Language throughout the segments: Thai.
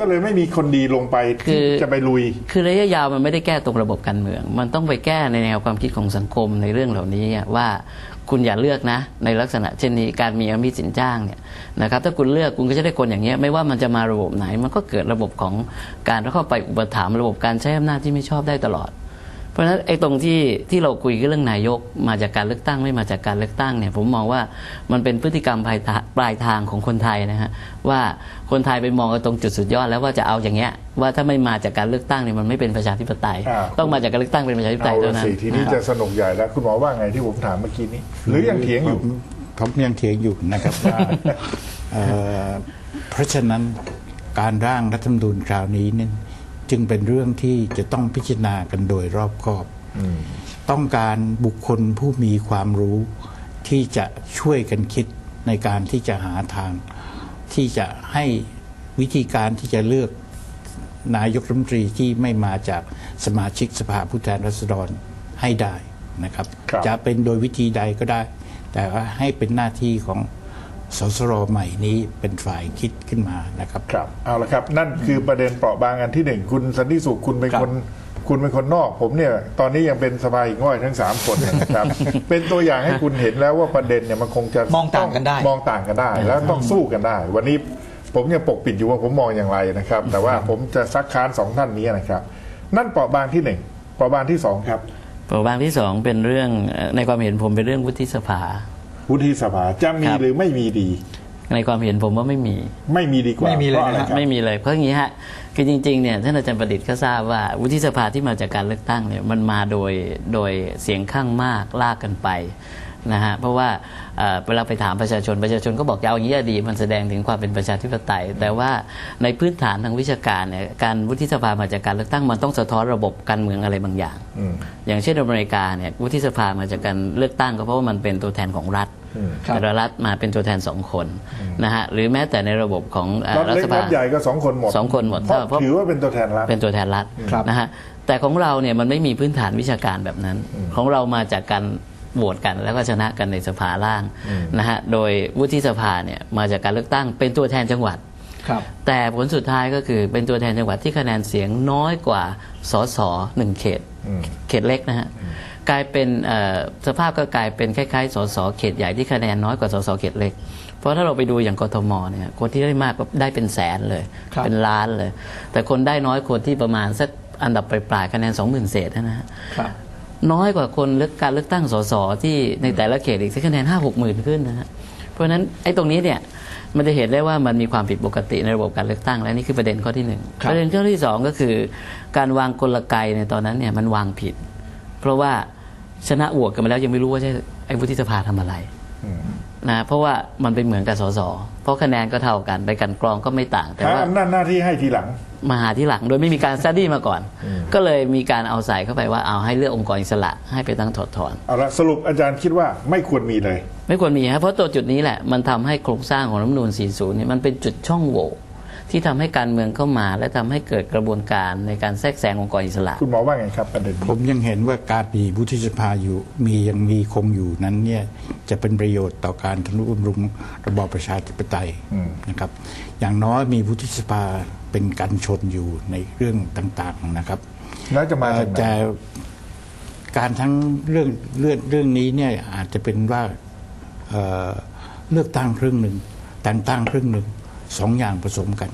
ก็เลยไม่มีคนดีลงไปคืที่อจะไปลุย คือระยะยาวมันไม่ได้แก้ตรงระบบการเมือง มันต้องไปแก้ในแนวความคิดของสังคมในเรื่องเหล่านี้อะว่าคุณอย่าเลือกนะ ในลักษณะเช่นนี้การมีอมิตสินจ้างเนี่ยนะครับถ้าคุณเลือกคุณก็จะได้คนอย่างเงี้ยไม่ว่ามันจะมาระบบไหน มันก็เกิดระบบของการเข้าไปอุปถัมภ์ระบบการใช้อำนาจที่ไม่ชอบได้ตลอดเพ ราะฉะนั้นไอ้ตรงที่ที่เราคุยกันเรื่องนายกมาจากการเลือกตั้งไม่มาจากการเลือกตั้งเนี่ยผมมองว่ามันเป็นพฤติกรรมปลายทางปลายทางของคนไทยนะฮะว่าคนไทยไปมองกันตรงจุดสุดยอดแล้วว่าจะเอาอย่างเงี้ยว่าถ้าไม่มาจากการเลือกตั้งเนี่ยมันไม่เป็นประชาธิปไตยอ่าต้องมาจากการเลือกตั้งเป็นประชาธิปไตเอายเท่าละนั้นสิทีนี้จะสนุกใหญ่แล้วคุณหมอว่าไงที่ผมถามเมื่อกี้นี้ หรือยังเถียงอยู่ผมผมยังเถียงอยู่นะครับว่าเอ่อเพราะฉะนั้นการร่างรัฐธรรมนูญคราวนี้เนี่ย จึงเป็นเรื่องที่จะต้องพิจารณากันโดยรอบคอบ ต้องการบุคคลผู้มีความรู้ที่จะช่วยกันคิดในการที่จะหาทาง ที่จะให้วิธีการที่จะเลือกนายกรัฐมนตรีที่ไม่มาจากสมาชิกสภาผู้แทนราษฎรให้ได้นะครับครับจะเป็นโดยวิธีใดก็ได้ แต่ว่าให้เป็นหน้าที่ของ สสรใหม่นี้เป็นฝ่ายคิดขึ้นมานะครับ ครับเอาละครับ นั่นคือประเด็นเปราะบางอันที่หนึ่งคุณสันติสุขคุณเป็นครับ คนคุณเป็นคนนอก ผมเนี่ยตอนนี้ยังเป็นสภาหิ่งห้อยทั้งสามคนเนี่ยนะครับ เป็นตัวอย่างให้คุณเห็นแล้วว่าประเด็นเนี่ยมันคงจะมองต่างกันได้ มองต่างกันได้ แล้วต้องสู้กันได้ วันนี้ผมยังปกปิดอยู่ว่าผมมองอย่างไรนะครับ แต่ว่าผมจะซักค้านสองท่านนี้นะครับ นั่นเปราะบางที่หนึ่งเปราะบางที่สองครับ เปราะบางที่สองเป็นเรื่องเอ่อในความเห็นผมเป็นเรื่องวุฒิสภา วุฒิสภาจะมีครับ หรือไม่มีดี ในความเห็นผมว่าไม่มี ไม่มีดีกว่าไม่มีเลยพราอไรนะฮะครับ ไม่มีเลยเพราะอย่างนี้ฮะคือจริงๆเนี่ยท่านอาจารย์ประดิษฐ์ก็ทราบว่าวุฒิสภาที่มาจากการเลือกตั้งเนี่ยมันมาโดยโดยเสียงข้างมากลากกันไปนะฮะเพราะว่าเอ่อเวลาไปถามประชาชนประชาชนก็บอกจะเอาอย่างนี้ดี มันแสดงถึงความเป็นประชาธิปไตย แต่ว่าในพื้นฐานทางวิชาการเนี่ยการวุฒิสภามาจากการเลือกตั้งมันต้องสะท้อนระบบการเมืองอะไรบางอย่าง อืม อย่างเช่นอเมริกาเนี่ยวุฒิสภามาจากการเลือกตั้งก็เพราะว่ามันเป็นตัวแทนของรัฐครับ แต่ละรัฐมาเป็นตัวแทนสองคนนะฮะหรือแม้แต่ในระบบของเอ่อรัฐรัฐเล็กสภารัฐใหญ่ก็สองคนหมดสองคนหมดเพราะเพราะถือว่าเป็นตัวแทนรัฐเป็นตัวแทนรัฐครับนะฮะแต่ของเราเนี่ยมันไม่มีพื้นฐานวิชาการแบบนั้น ของเรามาจากการโหวตกันแล้วก็ชนะกันในสภาล่างนะฮะโดยวุฒิสภาเนี่ยมาจากการเลือกตั้งเป็นตัวแทนจังหวัดครับแต่ผลสุดท้ายก็คือเป็นตัวแทนจังหวัดที่คะแนนเสียงน้อยกว่าสสหนึ่งเขตอืมเขตเล็กนะฮะ กลายเป็นเอ่อสภาพก็กลายเป็นคล้ายๆ สสเขตใหญ่ที่คะแนนน้อยกว่าสสเขตเล็ก เพราะถ้าเราไปดูอย่างกทมเนี่ยคนที่ได้มากก็ได้เป็นแสนเลยครับเป็นล้านเลย แต่คนได้น้อยคนที่ประมาณสักอันดับปลายๆคะแนนสองหมื่นเศษนะฮะครับน้อยกว่าคนเลือกการเลือกตั้งสสที่ในแต่ละเขตอีกสักคะแนนห้าหกหมื่นขึ้นนะฮะเพราะฉะนั้นไอ้ตรงนี้เนี่ยมันจะเห็นได้ว่ามันมีความผิดปกติในระบบการเลือกตั้ง และนี่คือประเด็นข้อที่หนึ่งครับประเด็นข้อที่สองก็คือ การวางกลไกในตอนนั้นเนี่ยมันวางผิด เพราะว่า ชนะโหวตกันมาแล้วยังไม่รู้ว่าใช่ไอ้วุฒิสภาทำอะไรอืมนะเพราะว่ามันเป็นเหมือนกับสสเพราะคะแนนก็เท่ากันไปกลันกรองก็ไม่ต่างแต่หาว่าอำนาจหน้าที่ให้ทีหลัง มาหาที่หลังโดยไม่มีการสตดี้มาก่อน ก็เลยมีการเอาใส่เข้าไปว่าเอาให้เลือกองค์กรอิสระให้ไปตั้งถอดถอนเอาละสรุปอาจารย์คิดว่าไม่ควรมีเลย ไม่ควรมีครับเพราะตัวจุดนี้แหละมันทำให้โครงสร้างของรัฐธรรมนูญ40เนี่ยมันเป็นจุดช่องโหว่ ที่ทำให้การเมืองเข้ามา และทำให้เกิดกระบวนการในการแทรกแซงองค์กรอิสระ คุณหมอว่าไงครับประเด็นผนี้มยังเห็นว่าการมีวุฒิสภาอยู่มียังมีคงอยู่นั้นเนี่ยจะเป็นประโยชน์ต่อการทนุบำรุงระบอบประชาธิปไตยนะครับ อย่างน้อยมีวุฒิสภาเป็นกันชนอยู่ในเรื่องต่างๆนะครับแล้วจะมาจากไหนแต่การทั้งเรื่องเรื่องเรื่องนี้เนี่ยอาจจะเป็นว่าเอ่อเลือกตั้งครึ่งหนึ่งแต่งตั้งครึ่งหนึ่ง สองอย่างผสมกัน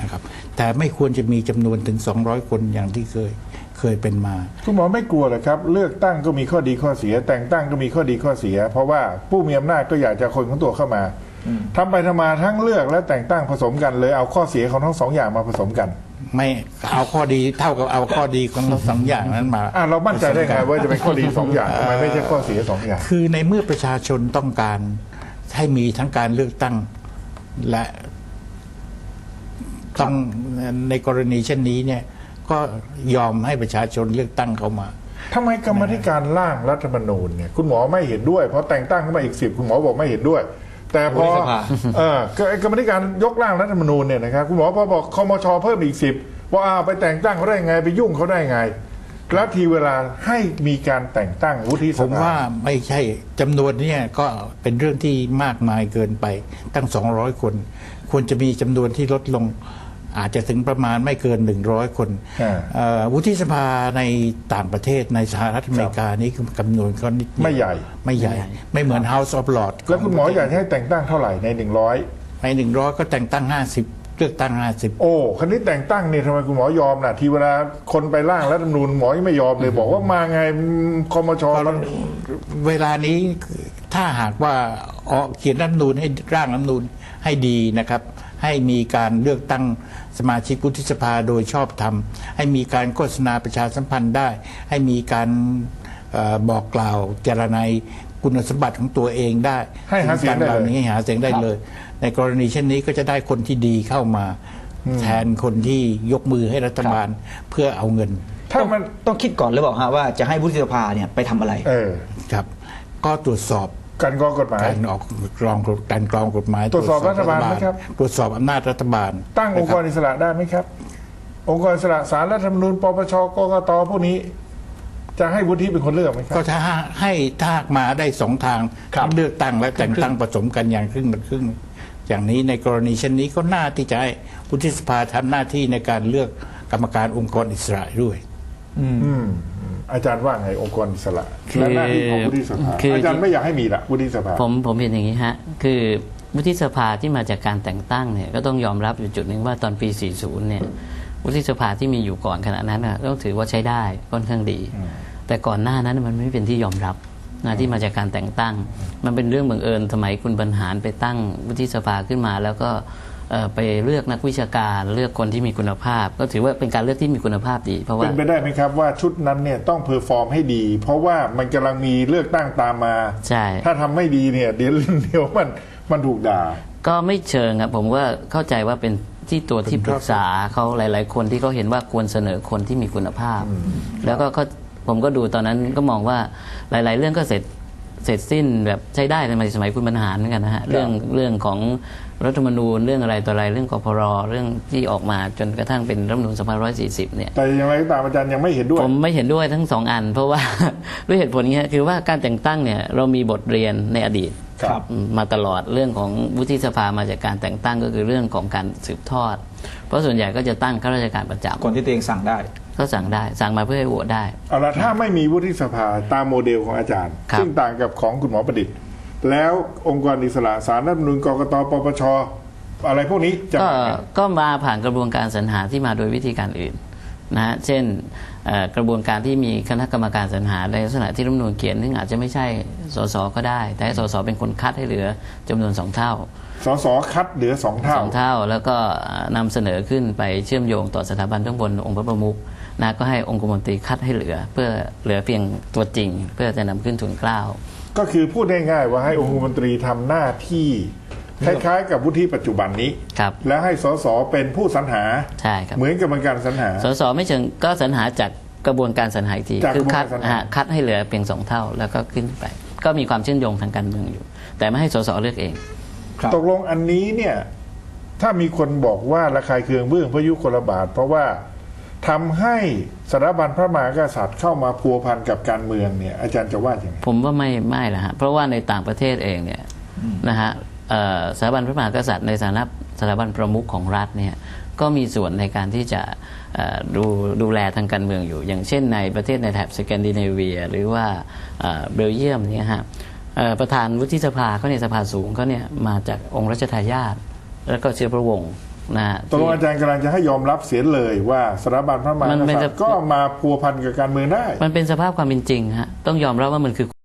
นะครับแต่ไม่ควรจะมีจำนวนถึง 200 คนอย่างที่เคยเคยเป็นมาคุณหมอไม่กลัวเหรอครับ เลือกตั้งก็มีข้อดีข้อเสีย แต่งตั้งก็มีข้อดีข้อเสีย เพราะว่าผู้มีอำนาจก็อยากจะคนของตัวเข้ามาทำไปทำมาทั้งเลือกและแต่งตั้งผสมกันเลยเอาข้อเสียของทั้งสองอย่างมาผสมกัน ไม่เอาข้อดีเท่ากับเอาข้อดีของทั้งสองอย่างนั้นมาอะเรามั่นใจได้ไงว่าจะเป็นข้อดีสองอย่างทำไมไม่ใช่ข้อเสียสองอย่าง คือในเมื่อประชาชนต้องการให้มีทั้งการเลือกตั้งและ ต้องในกรณีเช่นนี้เนี่ยก็ยอมให้ประชาชนเลือกตั้งเข้ามาทำไมกรรมธิการร่างรัฐธรรมนูญเนี่ยคุณหมอไม่เห็นด้วยเพราะแต่งตั้งขึ้นมาอีกสิบคุณหมอบอกไม่เห็นด้วย แต่พอวุฒิสภาเออก็ไอ้กรรมธิการยกร่างรัฐธรรมนูญเนี่ยนะครับคุณหมอพอบอกคมชเพิ่มอีกสิบว่าอ้าวไปแต่งตั้งเขาได้ไงไปยุ่งเขาได้ไงแล้วทีเวลาให้มีการแต่งตั้งวุฒิสผมภาว่าไม่ใช่จำนวนเนี่ยก็เป็นเรื่องที่มากมายเกินไปตั้ง 200 คน ควรจะมีจำนวนที่ลดลง อาจจะถึงประมาณไม่เกิน 100 คนอ่าเอ่อวุฒิสภาในต่างประเทศในสหรัฐอเมริกานี่คือจำนวนก็นิดเดียวไม่ใหญ่ ไม่ใหญ่ ไม่เหมือน House of Lords แล้วคุณหมออยากให้แต่งตั้งเท่าไหร่ในหนึ่งร้อยใน 100 ก็แต่งตั้ง 50เลือกตั้ง 50 โอ้คันนี้แต่งตั้งเนี่ยทำไมคุณหมอยอมน่ะ ทีเวลาคนไปร่างรัฐธรรมนูญหมอยังไม่ยอมเลย บอกว่ามาไงอืมคอมชมันเวลานี้ถ้าหากว่าออกเขียนรัฐธรรมนูญให้ร่างรัฐธรรมนูญให้ดีนะครับ ให้มีการเลือกตั้งสมาชิกวุฒิสภาโดยชอบธรรม ให้มีการโฆษณาประชาสัมพันธ์ได้ ให้มีการเออบอกกล่าวเจรนายคุณสมบัติของตัวเองได้ให้หาเสียงได้เลยหล่านี้ให้หาเสียงได้เลย ในกรณีเช่นนี้ก็จะได้คนที่ดีเข้ามา แทนคนที่ยกมือให้รัฐบาลเพื่อเอาเงิน ถ้ามันต้องคิดก่อนหรือเปล่าฮะว่าจะให้วุฒิสภาเนี่ยไปทำอะไร เออครับ ก็ตรวจสอบ การกรองกฎหมาย การออกกรองการกรองกฎหมายตรวจสอบรัฐบาลไหมครับ ตรวจสอบอำนาจรัฐบาล ตั้งองค์กรนะคบอิสระได้ไหมครับ องค์กรอิสระสารรัฐธรรมนูญปปชกกตพวกนี้ จะให้วุฒิเป็นคนเลือกไหมครับก็ถ้าให้ถ้ามาได้สองทางครับเลือกตั้งและแต่งตั้งผสมกันอย่างครึ่งต่อครึ่งอย่างนี้ในกรณีเช่นนี้ก็น่าที่จะให้วุฒิสภาทำหน้าที่ในการเลือกกรรมการองค์กรอิสระด้วย อืม อาจารย์ว่าไงองค์กรอิสระคือและหน้าที่ของวุฒิสภาคือออาจารย์ไม่อยากให้มีละวุฒิสภาผมผมเห็นอย่างนี้ฮะคือวุฒิสภาที่มาจากการแต่งตั้งเนี่ยก็ต้องยอมรับอยู่จุดหนึ่งว่าตอนปี 40 เนี่ยวุฒิสภาที่มีอยู่ก่อนขณะนั้นน่ะต้องถือว่าใช้ได้ค่อนข้างดี แต่ก่อนหน้านั้นมันไม่เป็นที่ยอมรับนะที่มาจากการแต่งตั้ง มันเป็นเรื่องบังเอิญสมัยคุณบรรหารไปตั้งวุฒิสภาขึ้นมา แล้วก็เอ่อ ไปเลือกนักวิชาการเลือกคนที่มีคุณภาพ ก็ถือว่าเป็นการเลือกที่มีคุณภาพดี เพราะว่าเป็นไปได้ไหมครับว่าชุดนั้นเนี่ยต้องเพอร์ฟอร์มให้ดี เพราะว่ามันกำลังมีเลือกตั้งตามมาใช่ถ้าทำไม่ดีเนี่ยเดี๋ยวเดี๋ยวมันมันถูกด่า ก็ไม่เชิงครับผมว่าเข้าใจว่าเป็นที่ตัวที่ปรึกษาเขาหลาย ๆ คนที่เขาเห็นว่าควรเสนอคนที่มีคุณภาพ แล้วก็เขาผมก็ดูตอนนั้นก็มองว่าหลาย ๆ เรื่องก็เสร็จ เสร็จสิ้นแบบใช้ได้ในสมัยคุณบรรหารเหมือนกันนะฮะเรื่องเรื่องของรัฐธรรมนูญเรื่องอะไรต่ออะไรเรื่องกพรเรื่องที่ออกมาจนกระทั่งเป็นรัฐธรรมนูญ2540 เนี่ยแต่อย่างไรก็ตามอาจารย์ยังไม่เห็นด้วยผมไม่เห็นด้วยทั้งสองอัน เพราะว่า ด้วยเหตุผลนี้ฮะคือว่าการแต่งตั้งเนี่ยเรามีบทเรียนในอดีตครับอืมมาตลอดเรื่องของวุฒิสภามาจากการแต่งตั้งก็คือเรื่องของการสืบทอด เพราะส่วนใหญ่ก็จะตั้งข้าราชการประจำคนที่ตัวเองสั่งได้ ก็สั่งได้ สั่งมาเพื่อให้โหวตได้ เอาละถ้าไม่มีวุฒิสภาตามโมเดลของอาจารย์ ครับ ซึ่งต่างกับของคุณหมอประดิษฐ์ แล้วองค์กรอิสระสารรัฐธรรมนูญกกตปปชอะไรพวกนี้จะก็มาไง ก็มาผ่านกระบวนการสรรหาที่มาโดยวิธีการอื่นนะฮะเช่นเอ่อกระบวนการที่มีคณะกรรมการสรรหาในลักษณะที่รัฐธรรมนูญเขียนซึ่งอาจจะไม่ใช่สสก็ได้ แต่ให้สสเป็นคนคัดให้เหลือจำนวนสองเท่า สสคัดเหลือสองเท่า สองเท่าแล้วก็นำเสนอขึ้นไปเชื่อมโยงต่อสถาบันข้างบนองค์พระประมุข นะก็ให้องค์กรมนตรีคัดให้เหลือ เพื่อเหลือเพียงตัวจริง เพื่อจะนำขึ้นทุนเกล้าก็คือพูดง่ายๆว่าให้องคมนตรีทำหน้าที่คล้ายๆ กับวุฒิปัจจุบันนี้ครับแล้วให้สสเป็นผู้สรรหาใช่ครับเหมือนกับเป็นการสรรหา สสไม่เชิงก็สรรหาจากกระบวนการสรรหาอีกทีจากคืคัดกระบวนการสรรหาอ่าคัดให้เหลือเพียงสองเท่าแล้วก็ขึ้นไป ก็มีความเชื่อมโยงทางการเมืองอยู่ แต่ไม่ให้สสเลือกเองครับตกลงอันนี้เนี่ยถ้ามีคนบอกว่าระคายเคืองเบื้องพระยุคลบาท เพราะว่า ทำให้สถาบันพระมหากษัตริย์เข้ามาพัวพันกับการเมืองเนี่ยอาจารย์จะว่าอย่างไรผมว่าไม่ไม่ละฮะเพราะว่าในต่างประเทศเองเนี่ยนะฮะเอ่อสถาบันพระมหากษัตริย์ในฐานะสถาบันประมุขของรัฐเนี่ยก็มีส่วนในการที่จะเอ่อดูดูแลทางการเมืองอยู่ อย่างเช่นในประเทศในแถบสแกนดิเนเวีย หรือว่าเอ่อเบลเยียมเนี่ยฮะเอ่อประธานวุฒิสภาเขาเนี่ยสภาสูงเขาเนี่ยมาจากองค์รัชทายาทแล้วก็เชื้อพระวงศ์ นะฮะตกลงอาจารย์กำลังจะให้ยอมรับเสียเลยว่าสถาบันพระมหากมันเป็นษัตริย์ก็มาพัวพันกับการเมืองได้ มันเป็นสภาพความเป็นจริงฮะต้องยอมรับว่ามันคือ